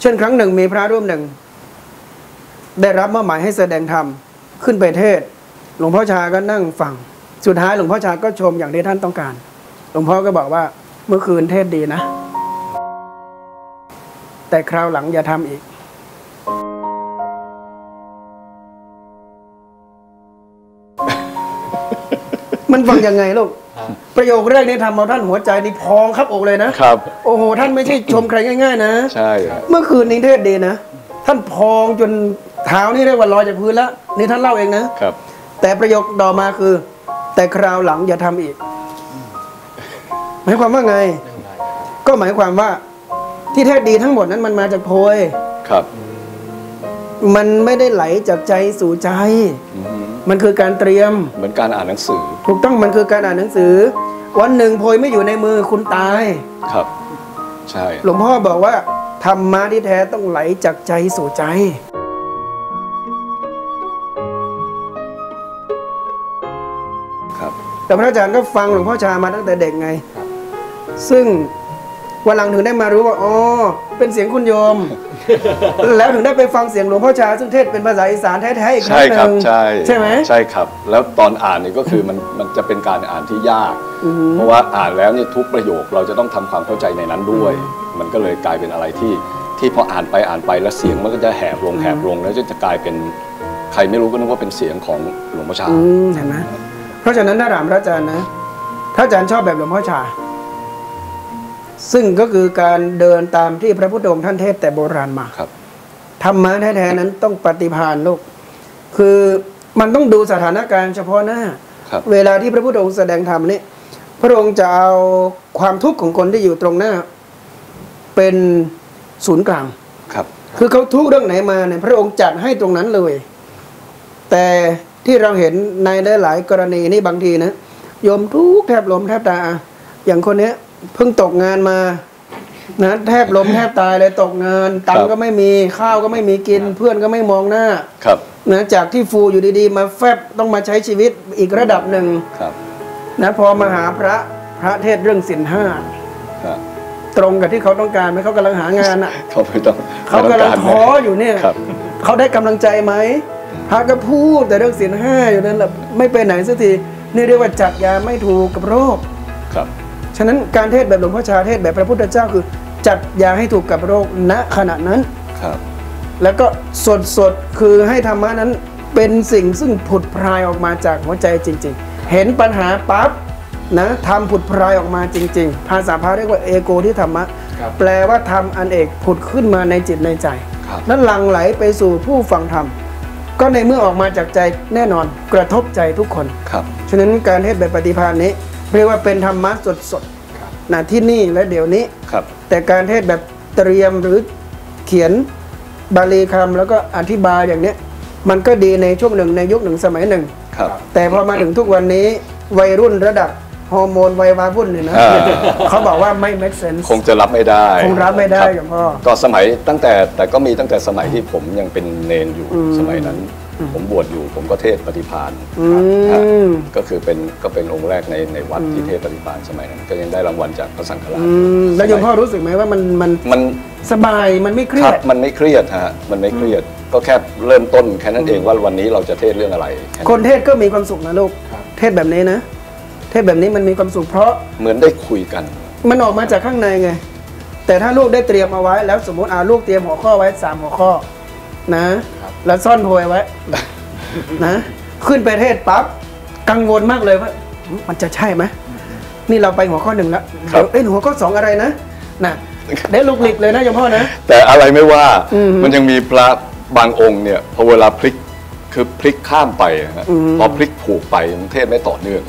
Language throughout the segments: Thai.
เช่นครั้งหนึ่งมีพระรูปหนึ่ง ได้รับมอบหมายให้แสดงธรรมขึ้นไปเทศ หลวงพ่อชาก็นั่งฟัง สุดท้ายหลวงพ่อชาก็ชมอย่างที่ท่านต้องการ หลวงพ่อก็บอกว่าเมื่อคืนเทศดีนะ แต่คราวหลังอย่าทำอีก มันฟังยังไงลูก ประโยคแรกนี่ทำเอาท่านหัวใจนี่พองครับอกเลยนะครับ โอ้โห ท่านไม่ใช่ชมใครง่าย ๆ นะ ใช่ครับเมื่อคืนนี้เทศดีนะ ท่านพองจนเท้านี่เรียกว่าลอยจากพื้นแล้ว นี่ท่านเล่าเองนะ ครับ แต่ประโยคต่อมาคือ แต่คราวหลังอย่าทำอีก หมายความว่าไง ก็หมายความว่า ที่เทศดีทั้งหมดนั้นมันมาจากโพยครับ มันไม่ได้ไหลจากใจสู่ใจ อืม มันคือการเตรียม เหมือนการอ่านหนังสือ ถูกต้องมันคือการอ่านหนังสือ วันหนึ่งโพยไม่อยู่ในมือคุณตาย ครับ ใช่ หลวงพ่อบอกว่าธรรมะที่แท้ต้องไหลจากใจสู่ใจครับแต่พระอาจารย์ก็ฟังหลวงพ่อชามาตั้งแต่เด็กไง ซึ่ง วันหลังถึงได้มารู้ว่าอ๋อเป็นเสียงคุณโยม แล้วถึงได้ไปฟังเสียงหลวงพ่อชา ซึ่งเทศเป็นภาษาอีสานแท้ๆอีกครั้ใช่งหครับนึ่งใช่ใช่ไหม ใช่ครับ แล้วตอนอ่านนี่ก็คือมันมันจะเป็นการอ่านที่ยาก อือหือเพราะว่าอ่านแล้วเนี่ยทุกประโยคเราจะต้องทำความเข้าใจในนั้นด้วย มันก็เลยกลายเป็นอะไรที่ที่พออ่านไปอ่านไปแล้วเสียงมันก็จะแหบลงแหบลงแล้วจะกลายเป็นใครไม่รู้ก็นึกว่าเป็นเสียงของหลวงพ่อชา อืมเห็นไหมเพราะฉะนั้นถ้าถามพระอาจารย์นะพระอาจารย์ชอบแบบหลวงพ่อชา ซึ่งก็คือการเดินตามที่พระพุทธองค์ท่านเทศแต่โบราณมาครับธรรมะแท้ๆนั้นต้องปฏิภาณลูกคือมันต้องดูสถานการณ์เฉพาะหน้าครับเวลาที่พระพุทธองค์แสดงธรรมนี่พระองค์จะเอาความทุกข์ของคนที่อยู่ตรงหน้า เป็นศูนย์กลางครับ คือเขาทุกข์เรื่องไหนมาเนี่ยพระองค์จัดให้ตรงนั้นเลย แต่ที่เราเห็นในหลาย ๆ กรณีนี่บางทีนะโยมทุกข์แทบล้มแทบตายอะอย่างคนเนี้ย เพิ่งตกงานมานะแทบล้มแทบตายเลยตกงานตังครัค์บก็ไม่มีข้าวก็ไม่มีกิน เพื่อนก็ไม่มองหน้าครับนะจากที่ฟูอยู่ดีๆ มาแฟบต้องมาใช้ชีวิตอีกระดับหนึ่งครับนะพอมาหาพระพระเทศเรื่องสินห้าครับตรงกับที่เขาต้องการไหมเขากำลังหางานอะเขาไม่ต้องเขากำลังไม่ต้ท้อการอยู่เนี่ยครับเขาได้กำลังใจไหมพระก็พูดแต่เรื่องศีลห้าอยู่นั่นแหละไม่ไปไหนสักทีนี่เรียกว่าจัดยาไม่ถูกกับโรคครับ ฉะนั้นการเทศแบบหลวงพ่อชาเทศแบบพระพุทธเจ้าคือ จัดยาให้ถูกกับโรคณขณะนั้นครับ แล้วก็สดสดๆคือให้ธรรมะนั้นเป็นสิ่งซึ่งผุดพรายออกมาจากหัวใจจริง ๆ เห็นปัญหาปั๊บนะทำผุดพรายออกมาจริง ๆ ภาษาพระเรียกว่าเอโกที่ธรรมะครับแปลว่าธรรมอันเอกผุดขึ้นมาในจิตในใจครับนั้นหลั่งไหลไปสู่ผู้ฟังธรรมก็ในเมื่อออกมาจากใจแน่นอนกระทบใจทุกคนครับฉะนั้นการเทศแบบปฏิภาณนี้ เรียกว่าเป็นธรรมะสดสดๆนะที่นี่และเดี๋ยวนี้ครับ แต่การเทศแบบเตรียมหรือเขียนบาลีคำแล้วก็อธิบายอย่างเนี้ยมันก็ดีในช่วงหนึ่งในยุคหนึ่งสมัยหนึ่งครับแต่พอมาถึงทุกวันนี้วัยรุ่นระดับฮอร์โมนวัยวาวุ่นเนี่ยนะอ่าเขาบอกว่าไม่ make sense คงจะรับไม่ได้ คงรับไม่ได้คกับพ่อก็สมัยตั้งแต่แต่ก็มีตั้งแต่สมัยที่ผมยังเป็นเนนอยู่อืมสมัยนั้น ผมบวชอยู่ผมก็เทศปฏิพานอืมก็คือเป็นก็เป็นองค์แรกในในวัดที่เทศปฏิพานสมัยนั้นก็ยังได้รางวัลจากพระสังฆราชอืมแล้วโยมพ่อรู้สึกไหมว่ามันมันมันสบายมันไม่เครีคยรับดมันไม่เครียดฮะมันไม่เครียดก็แค่เริ่มต้นแค่นั้นเองว่าวันนี้เราจะเทศเรื่องอะไรแนั้นคนเทศก็มีความสุขนะลูกเทศแบบนี้นะ เทศแบบนี้มันมีความสุขเพราะเหมือนได้คุยกัน มันออกมาจากข้างในไง แต่ถ้าลูกได้เตรียมเอาไว้ แล้วสมมติอาลูกเตรียมหัวข้อไว้สามหัวข้อนะ แล้วซ่อนโพยไว้ นะ ขึ้นไปเทศปั๊บกังวลมากเลยว่า มันจะใช่ไหมนี่เราไปหัวข้อหนึ่งแล้วครับเดี๋ยวเอ้ยหัวข้อสองอะไรนะนะได้ลุกหลิกเลยนะโยมพ่อนะ แต่อะไรไม่ว่าอืมมันยังมีพระบางองค์เนี่ยพอเวลาพลิกคือพลิกข้ามไปอะฮะอืมพอพลิกผูกไปมันเทศไม่ต่อเนื่อง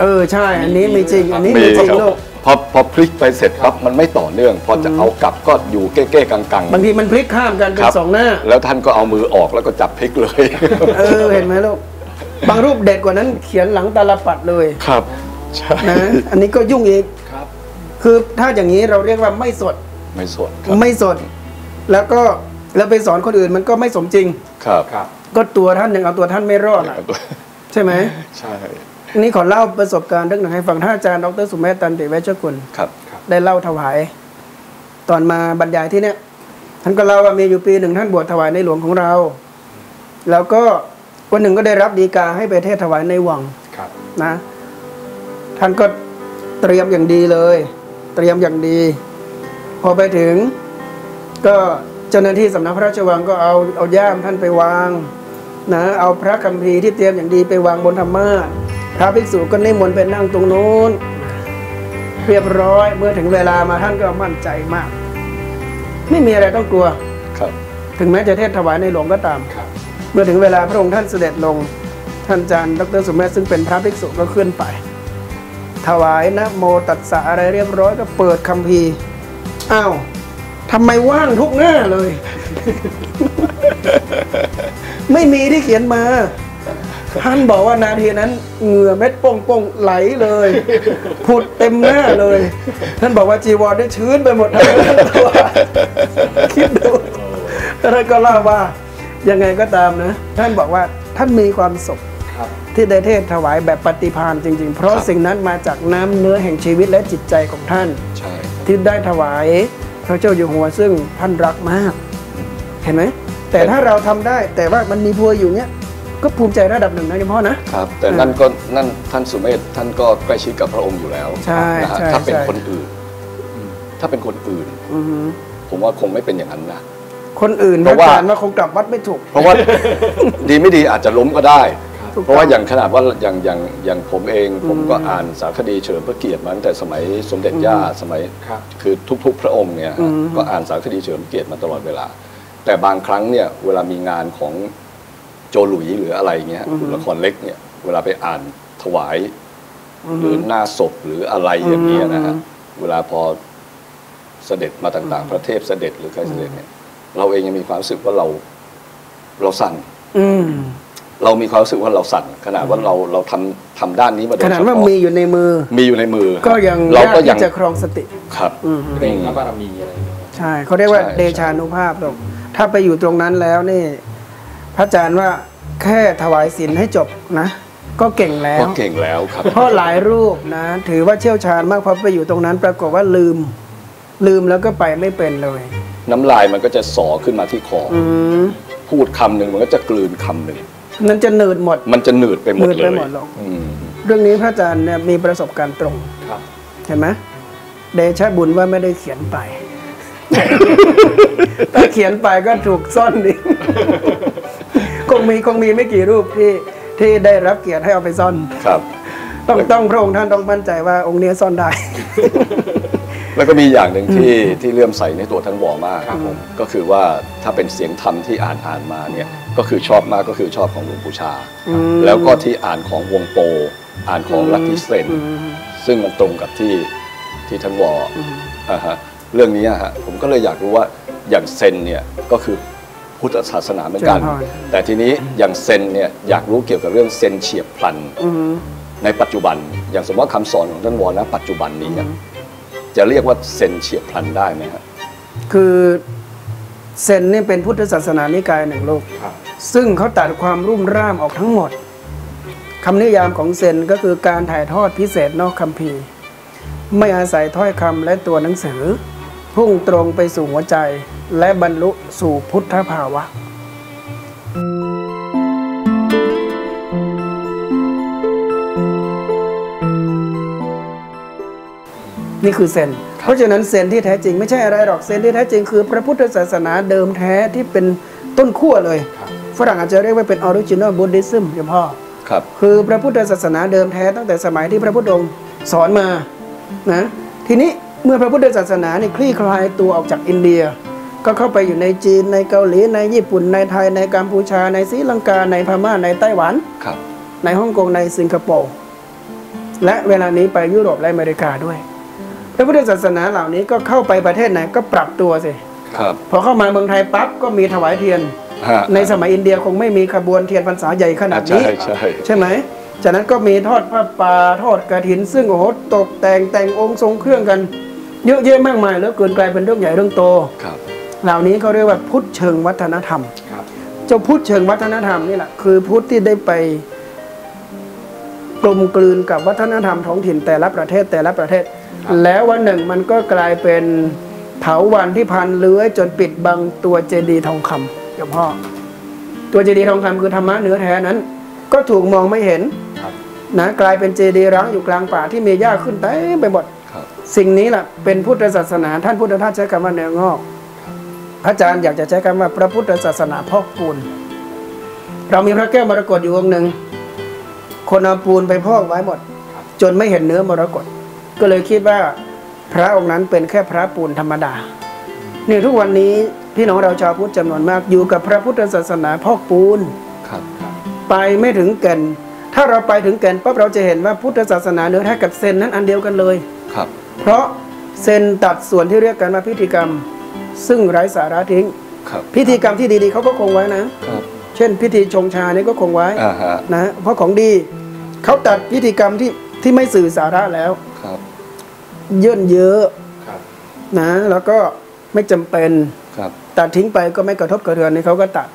เออใช่ อันนี้มีจริง อันนี้มีมีจริงครับลูก พอพอพลิกไปเสร็จปั๊บมันไม่ต่อเนื่อง พอจะเอากลับก็อยู่เก้ๆกังๆบางทีมันพลิกข้ามกันเป็คนรับสองหน้า แล้วท่านก็เอามือออกแล้วก็จับพลิกเลย เออเห็นไหมลูกบางรูปเด็ดกว่านั้นเขียนหลังตาลปัดเลยครับ ใช่นะอันนี้ก็ยุ่งอีกครับ คือถ้าอย่างนี้เราเรียกว่าไม่สดไม่สนครับไม่สด แล้วก็แล้วไปสอนคนอื่นมันก็ไม่สมจริง ครับครับ ก็ตัวท่านยังเอาตัวท่านไม่รอดอะใช่ไหม ใช่ นี่ขอเล่าประสบการณ์เรื่องหนึ่งให้ฟังท่านอาจารย์ดรสุเมธตันติเวชกุลครับได้เล่าถวาย ตอนมาบรรยายที่เนี้ยท่านก็เล่าว่ามีอยู่ปีหนึ่งท่านบวชถวายในหลวงของเรา แล้วก็วันหนึ่งก็ได้รับดีกาให้ไปเทศถวายในวังครับนะ ท่านก็เตรียมอย่างดีเลย เตรียมอย่างดี พอไปถึง ก็เจ้าหน้าที่สำนักพระราชวังก็เอาเอาย่ามท่านไปวางนะเอาพระคัมภีร์ที่เตรียมอย่างดีไปวางบนธรรมาสน์ พระภิกษุก็นิมนต์ไปนั่งตรงนู้น เรียบร้อยเมื่อถึงเวลามาท่านก็มั่นใจมาก ไม่มีอะไรต้องกลัวครับ ถึงแม้จะเทศถวายในหลวงก็ตามครับเมื่อถึงเวลาพระองค์ท่านเสด็จลง ท่านอาจารย์ดรสุเมธซึ่งเป็นพระภิกษุก็ขึ้นไป ถวายนะโมตัสสะอะไรเรียบร้อยก็เปิดคัมภีร์อ้าวทำไมว่างทุกหน้าเลย ไม่มีที่เขียนมา ท่านบอกว่านาทีนั้นเหงื่อเม็ดโป่งๆไหลเลยผุดเต็มหน้าเลย ท่านบอกว่าจีวรได้ชื้นไปหมดทั้งตัวคิดดูท่านก็เล่าว่ายังไงก็ตามนะ ท่านบอกว่าท่านมีความสุขครับที่ได้เทศถวายแบบปฏิพานจริง ๆ เพราะครับสิ่งนั้นมาจากน้ำเนื้อแห่งชีวิตและจิตใจของท่านใช่ที่ได้ถวายพระเจ้าอยู่หัวซึ่งท่านรักมาก เห็นไหมแต่ถ้าเราทำได้แต่ว่ามันมีพัวอยู่เนี้ย ก็ภูมิใจระดับหนึ่งนะคุณพ่อนะ ครับ แต่นั่นก็นั่นท่านสุเมธท่านก็ใกล้ชิดกับพระองค์อยู่แล้วใช่นะฮะใช่ถ้าเป็นใช่ คนอื่น ถ้าเป็นคนอื่น อือฮึผมว่าคงไม่เป็นอย่างนั้นนะ คนอื่นเพราะว่าพอจว่าคงกลับวัดไม่ถูก เพราะว่า ดีไม่ดีอาจจะล้มก็ได้ ถูกเพราะว่าต้องอย่างขนาดว่าอย่างอย่างอย่างผมเอง ผมก็อืมอ่านสารคดีเฉลิมพระเกียรติมาตั้งแต่สมัยสมเด็จย่าสมัยครับ คือทุก ๆ พระองค์เนี่ยอืม ก็อ่านสารคดีเฉลิมพระเกียรติมาตลอดเวลา แต่บางครั้งเนี่ยเวลามีงานของ โจหลุยหรืออะไรเงี้ยละครเล็กเนี่ย เวลาไปอ่านถวาย หรือหน้าศพหรืออะไรอย่างเงี้ยนะฮะเวลาพอเสด็จมาต่าง ๆ ประเทศเสด็จหรือใครเสด็จเนี่ยเราเองยังมีความรู้สึกว่าเราเราสั่นอืมเรามีความรู้สึกว่าเราสั่นขนาดว่าเราเราทำทำด้านนี้มาโดยขนาดเฉว่าพาะมีอยู่ในมือ มีอยู่ในมือ ก็ยังเรายากก็ยังที่จะครองสติครับอืมเร่งพระบารมีอะไรอย่างเงี้ยใช่เขาเรียกว่าใช่เดชานุภาพลงถ้าไปอยู่ตรงนั้นแล้วนี่ พระอาจารย์ว่าแค่ถวายศีลให้จบนะ ก็เก่งแล้ก็วเก่งแล้วครับ เพราะหลายรูปนะ ถือว่าเชี่ยวชาญมากพอไปอยู่ตรงนั้น ปรากฏว่าลืม ลืมแล้วก็ไปไม่เป็นเลย น้ำลายมันก็จะสอขึ้นมาที่คอออืมพูดคำหนึ่งมันก็จะกลืนคำหนึ่งนั่นจะหนืดหมด มันจะหนืดไปหมดหนืดเลไปยหมดหรอกอืมเรื่องนี้พระอาจารย์เนี่ยมีประสบการณ์ตรงครับเห็นไหมเดชะบุญว่าไม่ได้เขียนไป ถ้าเขียนไปก็ถูกซ่อนดิคง มีคงมีไม่กี่รูปที่ที่ได้รับเกียรติให้เอาไปซ่อนครับ ต้องต้องพระองค์ท่านต้องมั่นใจว่าองค์นี้ซ่อนได้ แล้วก็มีอย่างหนึ่งที่ที่เลื่อมใสในตัวท่านวอมากครับผมก็คือว่าถ้าเป็นเสียงธรรมที่อ่านอ่านมาเนี่ยก็คือชอบมากก็คือชอบของหลวงปู่ชาอืมแล้วก็ที่อ่านของวงโป อ่านของลัทธิเซนอืมซึ่งมันตรงกับที่ที่ท่านวออ่าฮะเรื่องนี้อะฮะผมก็เลยอยากรู้ว่าอย่างเซนเนี่ยก็คือ พุทธศาสนาเหมือนกันเจริญพรแต่ทีนี้อย่างเซนเนี่ยอยากรู้เกี่ยวกับเรื่องเซนเฉียบพลันอืมในปัจจุบัน อย่างสมมติว่าคำสอนของท่านวอนะปัจจุบันนี้อะจะเรียกว่าเซนเฉียบพลันได้ไหมครับคือเซนนี่เป็นพุทธศาสนานิกายหนึ่งโลกครับซึ่งเขาตัดความรุ่มร่ามออกทั้งหมดคำนิยามของเซนก็คือการถ่ายทอดพิเศษนอกคัมภีร์ไม่อาศัยถ้อยคำและตัวหนังสือ พุ่งตรงไปสู่หัวใจ และบรรลุสู่พุทธภาวะ นี่คือเซน เพราะฉะนั้นเซนที่แท้จริงไม่ใช่อะไรหรอกเซนที่แท้จริงคือพระพุทธศาสนาเดิมแท้ที่เป็นต้นขั้วเลยครับฝรั่งอาจจะเรียกว่าเป็นออริจินอลบุ d ดิซึมยมพ่อครับ คือพระพุทธศาสนาเดิมแท้ตั้งแต่สมัยที่พระพุทธองค์สอนมานะทีนี้เมื่อพระพุทธศาสนาเนี่ยคลี่คลายตัวออกจากอินเดีย ก็เข้าไปอยู่ในจีนในเกาหลีในญี่ปุ่นในไทยในกัมพูชาในศรีลังกาในพม่าในไต้หวันครับในฮ่องกงในสิงคโปร์และเวลานี้ไปยุโรปและอเมริกาด้วย พระพุทธศาสนาเหล่านี้ก็เข้าไปประเทศไหนก็ปรับตัวสิครับพอเข้ามาเมืองไทยปั๊บก็มีถวายเทียนฮะในสมัยอินเดียคงไม่มีขบวนเทียนพรรษาใหญ่ขนาดนี้ใช่ใช่ใช่ไหมจากนั้นก็มีทอดผ้าป่าทอดกระถิน ซึ่งโอ้โหตกแต่งแต่งองค์ทรงเครื่องกัน เยอะแยะมากมายแล้วเกินกลายเป็นเรื่องใหญ่เรื่องโตครับ เหล่านี้เขาเรียกว่าพุทธเชิงวัฒนธรรมครับเจ้าพุทธเชิงวัฒนธรรมนี่แหละคือพุทธที่ได้ไปกลมกลืนกับวัฒนธรรมท้องถิ่นแต่ละประเทศแต่ละประเทศ แล้ววันหนึ่งมันก็กลายเป็นเถาวันที่พันเลื้อยจนปิดบังตัวเจดีย์ทองคำเดี๋ยวพ่อ ตัวเจดีย์ทองคำคือธรรมะเนื้อแท้นั้น ก็ถูกมองไม่เห็นครับนะกลายเป็นเจดีย์ร้างอยู่กลางป่าที่มีหญ้าขึ้นเต็มไปหมดครับสิ่งนี้แหละเป็นพุทธศาสนาท่านพุทธทาสใช้คำว่าเนื้องอกพ ระอาจารย์อยากจะใช้คำว่าพระพุทธศาสนาพอกปูน เรามีพระแก้วมรกตอยู่องค์หนึ่ง คนเอาปูนไปพอกไว้หมด จนไม่เห็นเนื้อมรกตก็เลยคิดว่าพระองค์นั้นเป็นแค่พระปูนธรรมดาเนี่ยทุกวันนี้พี่น้องเราชาวพุทธจำนวนมากอยู่กับพระพุทธศาสนาพอกปูนครับไปไม่ถึงแก่น ถ้าเราไปถึงแก่นปั๊บเราจะเห็นว่าพุทธศาสนาเนื้อแท้กับเซนนั้นอันเดียวกันเลยครับ เพราะเซนตัดส่วนที่เรียกกันว่าพิธีกรรม ซึ่งไร้สาระทิ้งครับพิธีกรรมที่ดีๆเขาก็คงไว้นะครับเช่น พิธีชงชานี่ก็คงไว้อ่าฮะนะเพราะของดีเขาตัดพิธีกรรมที่ที่ไม่สื่อสาระแล้วครับเยื่นเยอะครับนะแล้วก็ไม่จำเป็นครับตัดทิ้งไปก็ไม่กระทบกระเทือนนี่เขาก็ตัด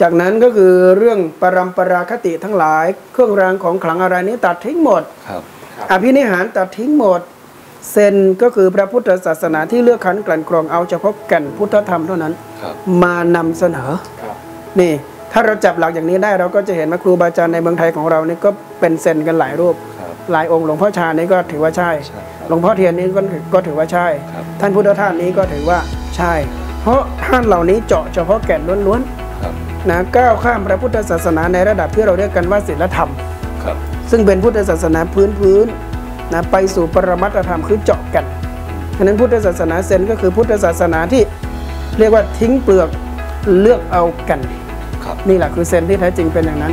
จากนั้นก็คือเรื่องปรัมปราคติทั้งหลาย เครื่องรางของขลังอะไรนี้ตัดทิ้งหมดครับอภินิหารตัดทิ้งหมด เซนก็คือพระพุทธศาสนาที่เลือกขันกลั่นกรองเอาเฉพาะแก่นพุทธธรรมเท่านั้นครับมานำเสนอครับนี่ถ้าเราจับหลักอย่างนี้ได้เราก็จะเห็นว่าครูบาอาจารย์ในเมืองไทยของเรานี่ก็เป็นเซนกันหลายรูปครับหลายองค์หลวงพ่อชานี่ก็ถือว่าใช่ใช่ครับหลวงพ่อเทียนนี่ก็ก็ถือว่าใช่ครับท่านพุทธทาสนี้ก็ถือว่าใช่ เพราะท่านเหล่านี้เจาะเฉพาะแก่นล้วนครับๆนะก้าวข้ามพระพุทธศาสนาในระดับที่เราเรียกกันว่าศีลธรรมครับซึ่งเป็นพุทธศาสนาพื้นพื้นๆ นะไปสู่ปรมัตถธรรมคือเจาะกันฉะนั้นพุทธศาสนาเซนก็คือพุทธศาสนาที่เรียกว่าทิ้งเปลือกเลือกเอากันครับนี่แหละคือเซนที่แท้จริงเป็นอย่างนั้น